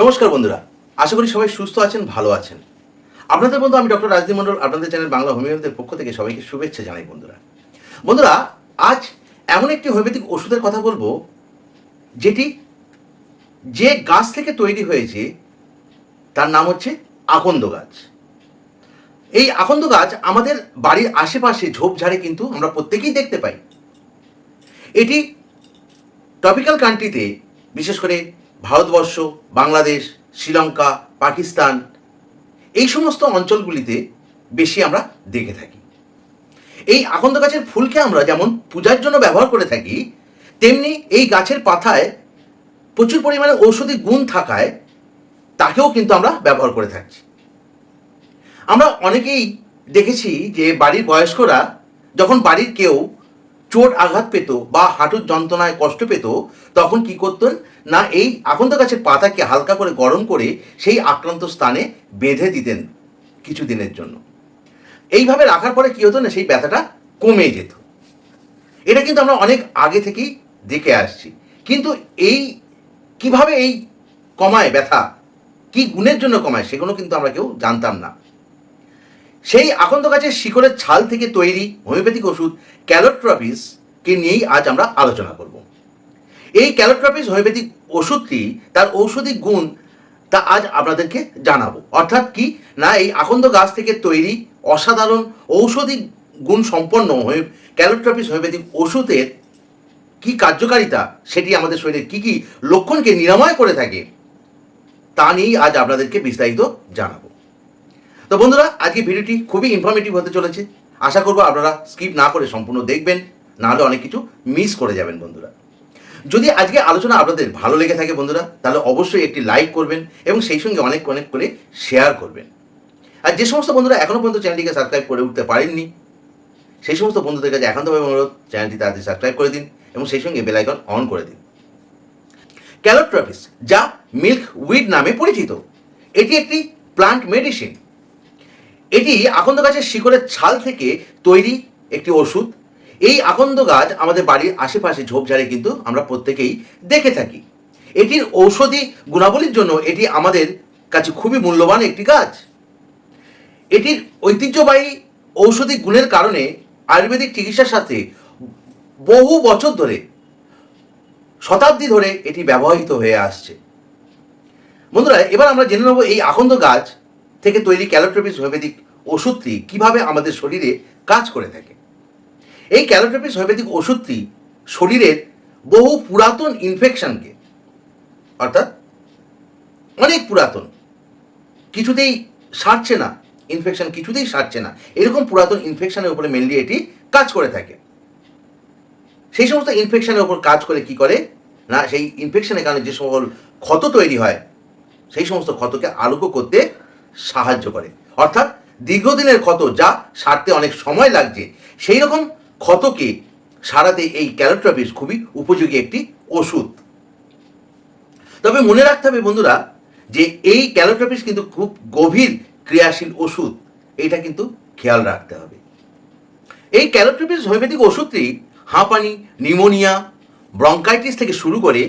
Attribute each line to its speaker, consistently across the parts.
Speaker 1: নমস্কার বন্ধুরা, আশা করি সবাই সুস্থ আছেন, ভালো আছেন। আপনাদের বন্ধু আমি ডক্টর রাজদীপ মণ্ডল, আপনাদের চ্যানেল বাংলা হোমিওপ্যাথির পক্ষ থেকে সবাইকে শুভেচ্ছা জানাই বন্ধুরা। বন্ধুরা, আজ এমন একটি হোমিওপ্যাথিক ওষুধের কথা বলব, যেটি যে গাছ থেকে তৈরি হয়েছে, তার নাম হচ্ছে আকন্দ গাছ। এই আকন্দ গাছ আমাদের বাড়ির আশেপাশে ঝোপঝাড়ে কিন্তু আমরা প্রত্যেকেই দেখতে পাই। এটি টপিক্যাল কান্ট্রিতে, বিশেষ করে ভারতবর্ষ, বাংলাদেশ, শ্রীলঙ্কা, পাকিস্তান এই সমস্ত অঞ্চলগুলিতে বেশি আমরা দেখে থাকি। এই আকন্দ গাছের ফুলকে আমরা যেমন পূজার জন্য ব্যবহার করে থাকি, তেমনি এই গাছের পাতায় প্রচুর পরিমাণে ঔষধি গুণ থাকায় তাকেও কিন্তু আমরা ব্যবহার করে থাকছি। আমরা অনেকেই দেখেছি যে বাড়ির বয়স্করা যখন বাড়ির কেউ চোট আঘাত পেত বা হাঁটুর যন্ত্রণায় কষ্ট পেত, তখন কি করতেন? না, এই আকন্দ গাছের পাতাকে হালকা করে গরম করে সেই আক্রান্ত স্থানে বেঁধে দিতেন কিছু দিনের জন্য। এইভাবে রাখার পরে কি হতো না, সেই ব্যথাটা কমে যেত। এটা কিন্তু আমরা অনেক আগে থেকেই দেখে আসছি। কিন্তু এই কীভাবে এই কমায় ব্যথা, কি গুণের জন্য কমায়, সেগুলো কিন্তু আমরা কেউ জানতাম না। সেই আকন্দ গাছের শিকড়ের ছাল থেকে তৈরি হোমিওপ্যাথিক ওষুধ ক্যালোট্রপিসকে নিয়েই আজ আমরা আলোচনা করব। এই ক্যালোট্রপিস হোমিওপ্যাথিক ওষুধটি তার ঔষধি গুণ তা আজ আপনাদেরকে জানাব। অর্থাৎ কি? না, এই আকন্দ গাছ থেকে তৈরি অসাধারণ ঔষধি গুণ সম্পন্ন হয়ে ক্যালোট্রপিস হোমিওপ্যাথিক ওষুধের কি কার্যকারিতা, সেটি আমাদের শরীরের কি কি লক্ষণকে নিরাময় করে থাকে, তা নিয়েই আজ আপনাদেরকে বিস্তারিত জানাব। তো বন্ধুরা, আজকে ভিডিওটি খুবই ইনফরমেটিভ হতে চলেছে। আশা করব আপনারা স্কিপ না করে সম্পূর্ণ দেখবেন, নাহলে অনেক কিছু মিস করে যাবেন বন্ধুরা। যদি আজকে আলোচনা আপনাদের ভালো লেগে থাকে বন্ধুরা, তাহলে অবশ্যই একটি লাইক করবেন এবং সেই সঙ্গে অনেক অনেক করে শেয়ার করবেন। আর যে সমস্ত বন্ধুরা এখনও পর্যন্ত চ্যানেলটিকে সাবস্ক্রাইব করে উঠতে পারেননি, সেই সমস্ত বন্ধুদের কাছে একান্তভাবে অনুরোধ, চ্যানেলটি তাড়াতাড়ি সাবস্ক্রাইব করে দিন এবং সেই সঙ্গে বেলাইকন অন করে দিন। ক্যালোট্রপিস যা মিল্ক উইড নামে পরিচিত, এটি একটি প্লান্ট মেডিসিন এটি আকন্দ গাছের শিকড়ের ছাল থেকে তৈরি একটি ওষুধ। এই আকন্দ গাছ আমাদের বাড়ির আশেপাশে ঝোপঝাড়ে কিন্তু আমরা প্রত্যেকেই দেখে থাকি। এটির ঔষধি গুণাবলীর জন্য এটি আমাদের কাছে খুবই মূল্যবান একটি গাছ। এটির ঐতিহ্যবাহী ঔষধি গুণের কারণে আয়ুর্বেদিক চিকিৎসার সাথে বহু বছর ধরে, শতাব্দী ধরে এটি ব্যবহৃত হয়ে আসছে। বন্ধুরা, এবার আমরা জেনে নেব এই আকন্দ গাছ থেকে তৈরি ক্যালোট্রপিস হোমিওপ্যাথিক ওষুধটি কীভাবে আমাদের শরীরে কাজ করে থাকে। এই ক্যালোট্রপিস হোমিওপ্যাথিক ওষুধটি শরীরের বহু পুরাতন ইনফেকশনকে অর্থাৎ অনেক পুরাতন, কিছুতেই সারছে না ইনফেকশন কিছুতেই সারছে না, এরকম পুরাতন ইনফেকশনের উপরে মেনলি এটি কাজ করে থাকে। সেই সমস্ত ইনফেকশনের উপর কাজ করে কি করে? না, সেই ইনফেকশনের কারণে যে সকল ক্ষত তৈরি হয়, সেই সমস্ত ক্ষতকে আলোক করতে সাহায্য করে। অর্থাৎ দীর্ঘদিনের ক্ষত যা সারতে অনেক সময় লাগছে সেই রকম ক্ষতকে সারাতে এই ক্যালোট্রপিস খুবই উপযোগী একটি ওষুধ। তবে মনে রাখতে হবে বন্ধুরা যে এই ক্যালোট্রপিস কিন্তু খুব গভীর ক্রিয়াশীল ওষুধ, এটা কিন্তু খেয়াল রাখতে হবে। এই ক্যালোট্রপিস হোমিওপ্যাথিক ওষুধটি হাঁপানি নিউমোনিয়া ব্রঙ্কাইটিস থেকে শুরু করে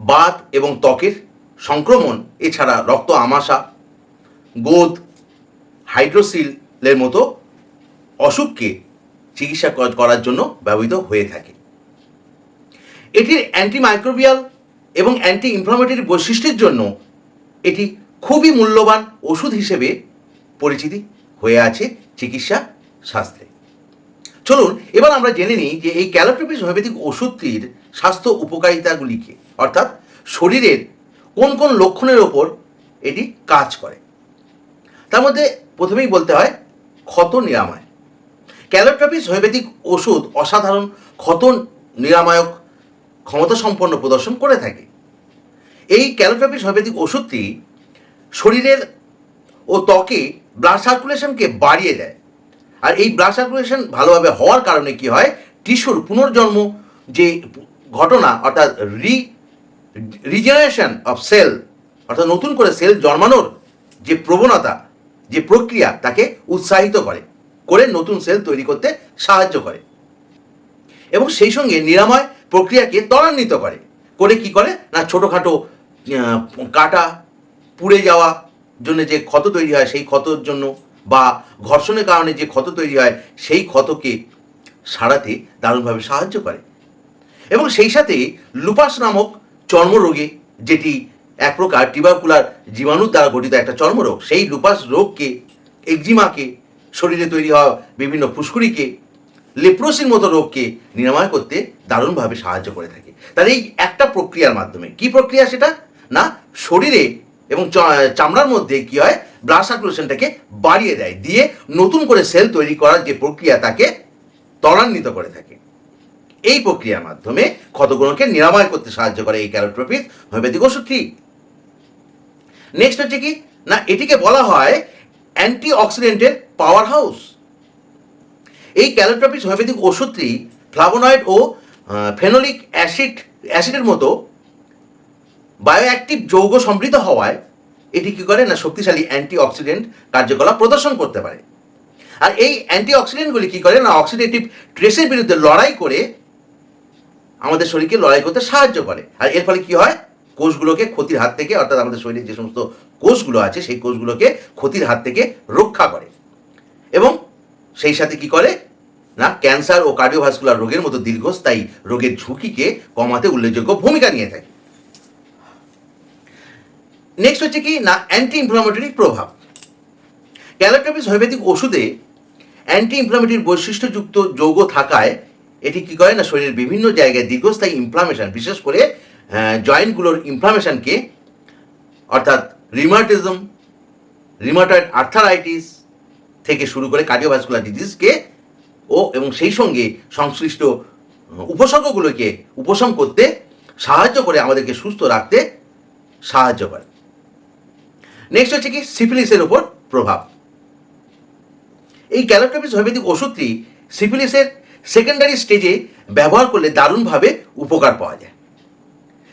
Speaker 1: বাত এবং ত্বকের সংক্রমণ, এছাড়া রক্ত আমাশা গোদ হাইড্রোসিলের মতো অসুখকে চিকিৎসা করার জন্য ব্যবহৃত হয়ে থাকে। এটির অ্যান্টিমাইক্রোবিয়াল এবং অ্যান্টি ইনফ্লামেটরি বৈশিষ্ট্যের জন্য এটি খুবই মূল্যবান ওষুধ হিসেবে পরিচিতি হয়ে আছে চিকিৎসা শাস্ত্রে চলুন, এবার আমরা জেনে নিই যে এই ক্যালোট্রপিস হোমিওপ্যাথিক ওষুধটির স্বাস্থ্য উপকারিতাগুলিকে অর্থাৎ শরীরের কোন কোন লক্ষণের ওপর এটি কাজ করে? তার মধ্যে প্রথমেই বলতে হয়, ক্ষত নিরাময়। ক্যালোট্রপিস হোমিওপ্যাথিক ওষুধ অসাধারণ, ক্ষত নিরাময়ক, ক্ষমতা সম্পন্ন প্রদর্শন করে থাকে। এই ক্যালোট্রপিস হোমিওপ্যাথিক ওষুধটি শরীরের ও ত্বকে ব্লাড সার্কুলেশনকে বাড়িয়ে দেয়। আর এই ব্লাড সার্কুলেশন ভালোভাবে হওয়ার কারণে কি হয়? টিস্যুর পুনর্জন্ম যে ঘটনা, অর্থাৎ রি রিজেনারেশন অফ সেল অর্থাৎ নতুন করে সেল জন্মানোর যে প্রবণতা যে প্রক্রিয়া তাকে উৎসাহিত করে করে নতুন সেল তৈরি করতে সাহায্য করে। এবং সেই সঙ্গে নিরাময় প্রক্রিয়াকে ত্বরান্বিত করে। করে কি করে? না, ছোটোখাটো কাটা পুড়ে যাওয়া জন্য যে ক্ষত তৈরি হয় সেই ক্ষতর জন্য বা ঘর্ষণের কারণে যে ক্ষত তৈরি হয় সেই ক্ষতকে সারাতে দারুণভাবে সাহায্য করে। এবং সেই সাথে লুপাস নামক চর্মরোগে যেটি এক প্রকার টিবাকুলার জীবাণুর দ্বারা গঠিত একটা চর্মরোগ। সেই লুপাস রোগকে একজিমাকে শরীরে তৈরি হওয়া বিভিন্ন ফুসকুড়িকে, লেপ্রোসির মতো রোগকে নিরাময় করতে দারুণভাবে সাহায্য করে থাকে। তার এই একটা প্রক্রিয়ার মাধ্যমে। কি প্রক্রিয়া সেটা? না, শরীরে এবং চামড়ার মধ্যে কি হয়? ব্লাড সার্কুলেশনটাকে বাড়িয়ে দেয়। দিয়ে নতুন করে সেল তৈরি করার যে প্রক্রিয়া, তাকে ত্বরান্বিত করে থাকে। এই প্রক্রিয়ার মাধ্যমে ক্ষতগুলোকে নিরাময় করতে সাহায্য করে এই ক্যারোট্রোপিস হোমিওপ্যাথিক ওষুধটি। নেক্সট হচ্ছে কি? না, এটিকে বলা হয় অ্যান্টি অক্সিডেন্টের পাওয়ার হাউস এই ক্যালোট্রপিস হোমিওপ্যাথিক ওষুধটি ফ্লাভোনয়েড ও ফেনোলিক অ্যাসিড অ্যাসিডের মতো বায়োঅ্যাক্টিভ যৌগ সমৃদ্ধ হওয়ায় এটি কী করে? না, শক্তিশালী অ্যান্টি অক্সিডেন্ট কার্যকলাপ প্রদর্শন করতে পারে। আর এই অ্যান্টি অক্সিডেন্টগুলি কী করে? না অক্সিডেটিভ ট্রেসের বিরুদ্ধে লড়াই করে আমাদের শরীরকে লড়াই করতে সাহায্য করে। আর এর ফলে কী হয়? কোষগুলোকে ক্ষতির হাত থেকে, অর্থাৎ আমাদের শরীরে যে সমস্ত কোষগুলো আছে, সেই কোষগুলোকে ক্ষতির হাত থেকে রক্ষা করে। এবং সেই সাথে কি করে? না, ক্যান্সার ও কার্ডিওভাস্কুলার রোগের মতো দীর্ঘস্থায়ী রোগের ঝুঁকিকে কমাতে উল্লেখযোগ্য ভূমিকা নিয়ে থাকে। নেক্সট হচ্ছে কি? না অ্যান্টি ইনফ্লামেটরি প্রভাব। ক্যালোট্রপিস হোমিওপ্যাথিক ওষুধে অ্যান্টি ইনফ্লামেটরির বৈশিষ্ট্যযুক্ত যৌগ থাকায় এটি কি করে? না, শরীরের বিভিন্ন জায়গায় দীর্ঘস্থায়ী ইনফ্লামেশন বিশেষ করে জয়েন্টগুলোর ইনফ্লামেশনকে অর্থাৎ রিমাটিজম রিমাটয়েড আর্থারাইটিস থেকে শুরু করে কার্ডিওভাস্কুলার ডিজিজকে ও এবং সেই সঙ্গে সংশ্লিষ্ট উপসর্গগুলোকে উপশম করতে, সাহায্য করে আমাদেরকে সুস্থ রাখতে সাহায্য করে। নেক্সট হচ্ছে কি? সিফিলিসের ওপর প্রভাব। এই ক্যালোট্রপিস হোমিওপ্যাথিক ওষুধটি সিফিলিসের সেকেন্ডারি স্টেজে ব্যবহার করলে দারুণভাবে উপকার পাওয়া যায়।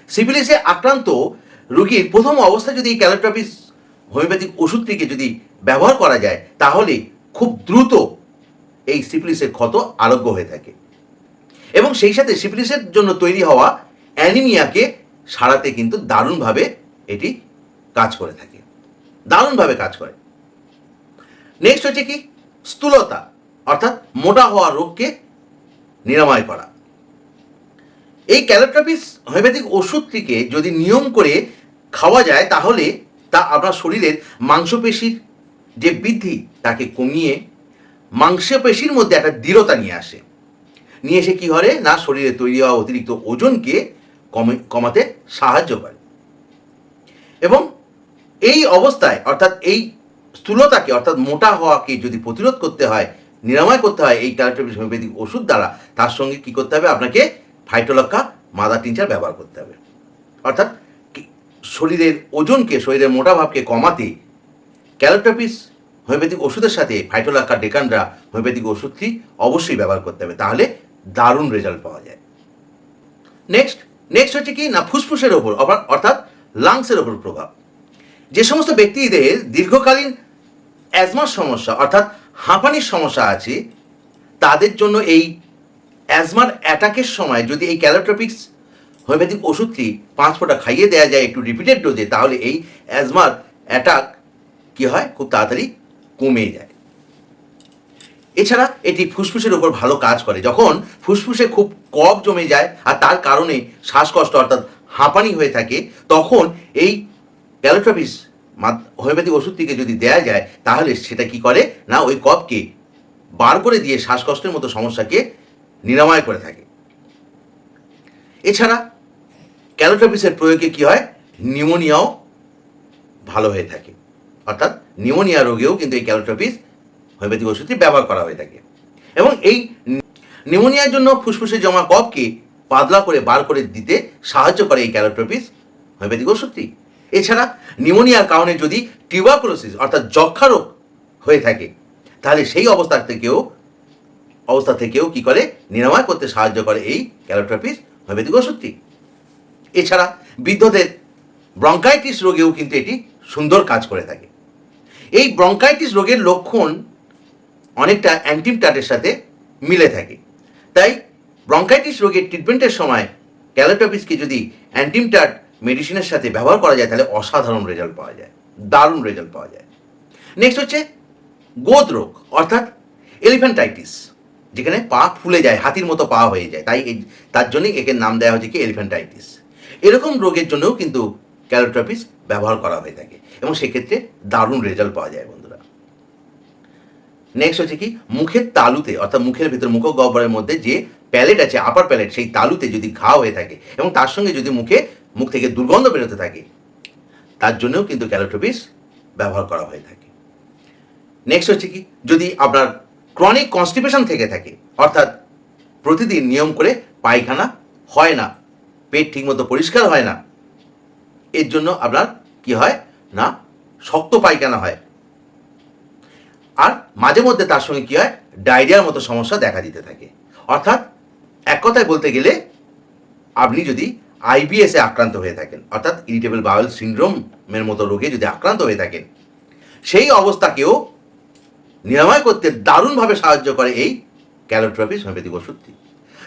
Speaker 1: সিফিলিসে আক্রান্ত রোগীর প্রথম অবস্থায় যদি ক্যালোট্রপিস হোমিওপ্যাথিক ওষুধটিকে যদি ব্যবহার করা যায়, তাহলে খুব দ্রুত এই সিফিলিসের ক্ষত আরোগ্য হয়ে থাকে। এবং সেই সাথে সিফিলিসের জন্য তৈরি হওয়া অ্যানিমিয়াকে সারাতে কিন্তু দারুণভাবে এটি কাজ করে থাকে। দারুণভাবে কাজ করে। নেক্সট হচ্ছে কি? স্থূলতা, অর্থাৎ মোটা হওয়া রোগকে নিরাময় করা। এই ক্যালোট্রপিস হোমিওপ্যাথিক ওষুধটিকে যদি নিয়ম করে খাওয়া যায়, তাহলে তা আপনার শরীরের মাংসপেশির যে বৃদ্ধি, তাকে কমিয়ে মাংসপেশির মধ্যে একটা দৃঢ়তা নিয়ে আসে। নিয়ে এসে কী করে? না, শরীরে তৈরি হওয়া অতিরিক্ত ওজনকে কমে, কমাতে সাহায্য করে। এবং এই অবস্থায়, অর্থাৎ এই স্থূলতাকে, অর্থাৎ মোটা হওয়াকে যদি প্রতিরোধ করতে হয়, নিরাময় করতে হয় এই ক্যারেক্টার হোমিওপ্যাথিক ওষুধ দ্বারা, তার সঙ্গে কী করতে হবে? আপনাকে ফাইটোলক্কা মাদার টিনচার ব্যবহার করতে হবে। অর্থাৎ শরীরের ওজনকে, শরীরের মোটা ভাবকে কমাতে ক্যালোট্রপিস, হোমিওপ্যাথিক ওষুধের সাথে ফাইটোলাক্কা ডেকানরা হোমিওপ্যাথিক ওষুধটি অবশ্যই ব্যবহার করতে হবে। তাহলে দারুণ রেজাল্ট পাওয়া যায়। নেক্সট নেক্সট হচ্ছে কি, না, ফুসফুসের ওপর অর্থাৎ- অর্থাৎ লাংসের ওপর প্রভাব। যে সমস্ত ব্যক্তিদের দীর্ঘকালীন অ্যাজমার সমস্যা, অর্থাৎ হাঁপানির সমস্যা আছে, তাদের জন্য এই অ্যাজমার অ্যাটাকের সময় যদি এই ক্যালোট্রপিক্স হোমিওপ্যাথিক ওষুধটি পাঁচ ফোঁটা খাইয়ে দেওয়া যায় একটু রিপিটেড ডোজে তাহলে এই অ্যাজমার অ্যাটাক কি হয়? খুব তাড়াতাড়ি কমে যায়। এছাড়া এটি ফুসফুসের উপর ভালো কাজ করে। যখন ফুসফুসে খুব কফ জমে যায় আর তার কারণে শ্বাসকষ্ট অর্থাৎ হাঁপানি হয়ে থাকে, তখন এই ক্যালোট্রপিস হোমিওপ্যাথিক ওষুধটিকে যদি দেয়া যায়, তাহলে সেটা কি করে? না, ওই কফকে বার করে দিয়ে শ্বাসকষ্টের মতো সমস্যাকে নিরাময় করে থাকে। এছাড়া ক্যালোট্রপিসের প্রয়োগে কি হয়? নিউমোনিয়াও ভালো হয়ে থাকে। অর্থাৎ নিউমোনিয়া রোগেও কিন্তু এই ক্যালোট্রপিস হোমিওপ্যাথিক ওষুধটি ব্যবহার করা হয়ে থাকে। এবং এই নিউমোনিয়ার জন্য ফুসফুসে জমা কফকে পাতলা করে বার করে দিতে সাহায্য করে এই ক্যালোট্রপিস হোমিওপ্যাথিক ওষুধটি। এছাড়া নিউমোনিয়ার কারণে যদি টিউবাকুলোসিস অর্থাৎ যক্ষা রোগ হয়ে থাকে, তাহলে সেই অবস্থা থেকেও অবস্থা থেকেও কি করে? নিরাময় করতে সাহায্য করে এই ক্যালোট্রপিস হোমিওপ্যাথিক ওষুধটি এছাড়া বৃদ্ধদের ব্রঙ্কাইটিস রোগেও কিন্তু এটি সুন্দর কাজ করে থাকে। এই ব্রঙ্কাইটিস রোগের লক্ষণ অনেকটা অ্যান্টিমটাটের সাথে মিলে থাকে। তাই ব্রঙ্কাইটিস রোগের ট্রিটমেন্টের সময় ক্যালোটপিসকে যদি অ্যান্টিমটাট মেডিসিনের সাথে ব্যবহার করা যায়, তাহলে অসাধারণ রেজাল্ট পাওয়া যায়, দারুণ রেজাল্ট পাওয়া যায়। নেক্সট হচ্ছে গোদ রোগ, অর্থাৎ এলিফ্যান্টাইটিস যেখানে পা ফুলে যায়, হাতির মতো পা হয়ে যায়। তাই তার জন্যই একে নাম দেওয়া হচ্ছে কি এলিফ্যান্টাইটিস এরকম রোগের জন্যও কিন্তু ক্যালোট্রপিস ব্যবহার করা হয়ে থাকে এবং সেক্ষেত্রে দারুণ রেজাল্ট পাওয়া যায় বন্ধুরা। নেক্সট হচ্ছে কি, মুখের তালুতে, অর্থাৎ মুখের ভিতর মুখ গহ্বরের মধ্যে যে প্যালেট আছে আপার প্যালেট সেই তালুতে যদি ঘা হয়ে থাকে এবং তার সঙ্গে যদি মুখে মুখ থেকে দুর্গন্ধ বেরোতে থাকে, তার জন্যও কিন্তু ক্যালোট্রপিস ব্যবহার করা হয়ে থাকে। নেক্সট হচ্ছে কি, যদি আপনার ক্রনিক কনস্টিপেশন থেকে থাকে। অর্থাৎ প্রতিদিন নিয়ম করে পায়খানা হয় না, পেট ঠিকমতো পরিষ্কার হয় না। এর জন্য আপনার কি হয়? না, শক্ত পায়খানা হয়। আর মাঝে মধ্যে তার সঙ্গে কি হয়? ডায়রিয়ার মতো সমস্যা দেখা দিতে থাকে। অর্থাৎ এক কথায় বলতে গেলে, আপনি যদি আইবিএসে আক্রান্ত হয়ে থাকেন, অর্থাৎ ইরিটেবল বাউল সিন্ড্রোমের মতো রোগে যদি আক্রান্ত হয়ে থাকেন, সেই অবস্থাকেও নিরাময় করতে দারুণভাবে সাহায্য করে এই ক্যালোট্রপিস হোমিওপ্যাথিক ওষুধটি।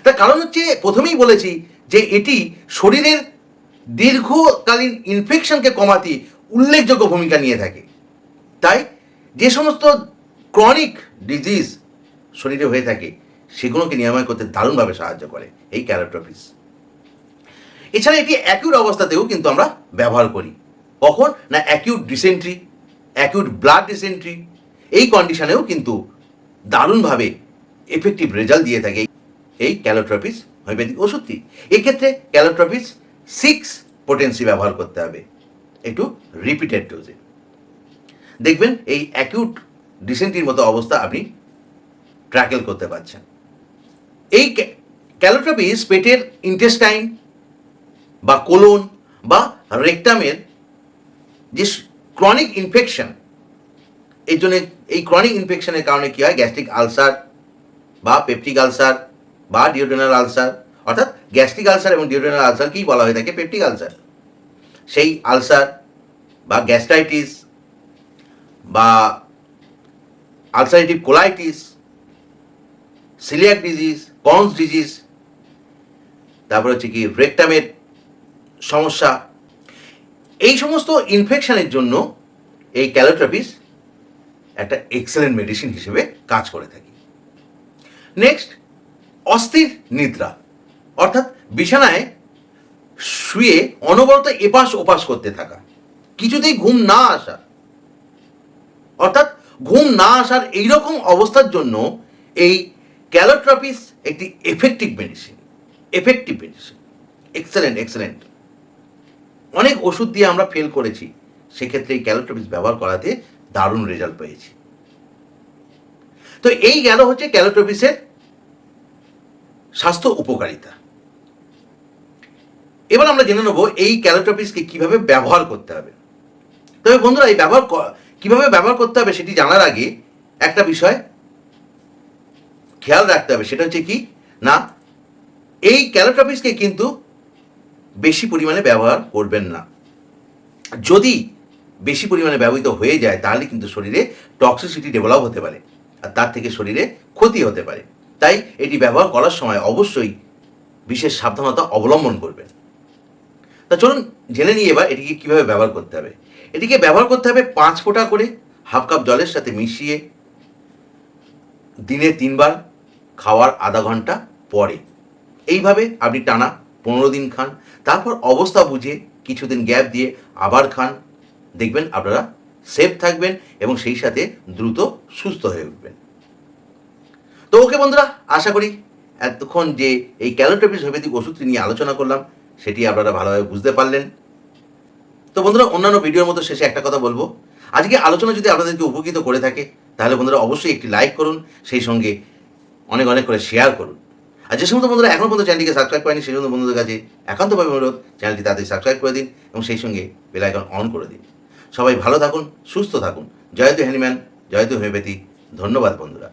Speaker 1: তার কারণ হচ্ছে, প্রথমেই বলেছি যে এটি শরীরের দীর্ঘকালীন ইনফেকশনকে কমাতে উল্লেখযোগ্য ভূমিকা নিয়ে থাকে। তাই যে সমস্ত ক্রনিক ডিজিজ শরীরে হয়ে থাকে, সেগুলোকে নিরাময় করতে দারুণভাবে সাহায্য করে এই ক্যালোট্রপিস এছাড়া এটি অ্যাকিউট অবস্থাতেও কিন্তু আমরা ব্যবহার করি। কখন? না acute dysentery acute blood dysentery এই কন্ডিশনেও কিন্তু দারুণভাবে এফেক্টিভ রেজাল্ট দিয়ে থাকে এই ক্যালোট্রপিস হোমিওপ্যাথিক ওষুধটি। এক্ষেত্রে ক্যালোট্রপিস সিক্স পোটেন্সি ব্যবহার করতে হবে একটু রিপিটেড ডোজে দেখবেন এই অ্যাকিউট ডিসেন্ট্রির মতো অবস্থা আপনি ট্র্যাকেল করতে পারছেন। এই ক্যালোট্রপিস পেটের ইন্টেস্টাইন বা কোলন বা রেকটামের যে ক্রনিক ইনফেকশন এর জন্য এই ক্রনিক ইনফেকশনের কারণে কী হয়? গ্যাস্ট্রিক আলসার বা পেপটিক আলসার বা ডিওডেনাল আলসার অর্থাৎ গ্যাস্ট্রিক আলসার এবং ডিওডেনাল আলসারকেই বলা হয়ে থাকে? পেপটিক আলসার সেই আলসার বা গ্যাস্ট্রাইটিস বা ulcerative colitis celiac disease Crohn's disease তারপর হচ্ছে কি রেকটামের সমস্যা। এই সমস্ত ইনফেকশনের জন্য এই ক্যালোট্রপিস একটা এক্সেলেন্ট মেডিসিন হিসেবে কাজ করে থাকি। নেক্সট অস্থির নিদ্রা। অর্থাৎ বিছানায় শুয়ে অনবরত এপাশ ওপাশ করতে থাকা। কিছুতেই ঘুম না আসা। অর্থাৎ ঘুম না আসার এইরকম অবস্থার জন্য এই ক্যালোট্রপিস একটি effective medicine effective medicine excellent excellent অনেক ওষুধ দিয়ে আমরা ফেল করেছি। সেক্ষেত্রে এই ক্যালোট্রপিস ব্যবহার করাতে দারুণ রেজাল্ট পেয়েছি। তো এই গেল হচ্ছে ক্যালোট্রপিসের স্বাস্থ্য উপকারিতা। এবার আমরা জেনে নেব এই ক্যালোট্রপিসকে কীভাবে ব্যবহার করতে হবে। তবে বন্ধুরা, এই ব্যবহার কীভাবে ব্যবহার করতে হবে সেটি জানার আগে একটা বিষয় খেয়াল রাখতে হবে, সেটা হচ্ছে কি, না, এই ক্যালোট্রপিসকে কিন্তু বেশি পরিমাণে ব্যবহার করবেন না। যদি বেশি পরিমাণে ব্যবহৃত হয়ে যায়, তাহলে কিন্তু শরীরে টক্সিসিটি ডেভেলপ হতে পারে আর তার থেকে শরীরে ক্ষতি হতে পারে। তাই এটি ব্যবহার করার সময় অবশ্যই বিশেষ সাবধানতা অবলম্বন করবেন। তা চলুন জেনে নিই এবার এটিকে কীভাবে ব্যবহার করতে হবে। এটিকে ব্যবহার করতে হবে পাঁচ ফোঁটা করে, হাফ কাপ জলের সাথে মিশিয়ে দিনে তিনবার খাওয়ার আধা ঘণ্টা পরে। এইভাবে আপনি টানা পনেরো দিন খান, তারপর অবস্থা বুঝে কিছুদিন গ্যাপ দিয়ে আবার খান দেখবেন আপনারা সেফ থাকবেন এবং সেই সাথে দ্রুত সুস্থ হয়ে উঠবেন। তো ওকে বন্ধুরা, আশা করি এতক্ষণ যে এই ক্যালোট্রপিস হোমিওপ্যাথিক ওষুধটি নিয়ে আলোচনা করলাম, সেটি আপনারা ভালোভাবে বুঝতে পারলেন। তো বন্ধুরা, অন্যান্য ভিডিওর মতো শেষে একটা কথা বলব। আজকে আলোচনা যদি আপনাদেরকে উপকৃত করে থাকে, তাহলে বন্ধুরা অবশ্যই একটি লাইক করুন, সেই সঙ্গে অনেক অনেক করে শেয়ার করুন। আর যে সমস্ত বন্ধুরা এখনও পর্যন্ত চ্যানেলটিকে সাবস্ক্রাইব করেনি, সেই সমস্ত বন্ধুদের কাছে একান্তভাবে অনুরোধ, চ্যানেলটি তাড়াতাড়ি সাবস্ক্রাইব করে দিন এবং সেই সঙ্গে বেল আইকন অন করে দিন। সবাই ভালো থাকুন সুস্থ থাকুন। জয়তু হ্যানিম্যান। জয়তু হোমিওপ্যাথি ধন্যবাদ বন্ধুরা।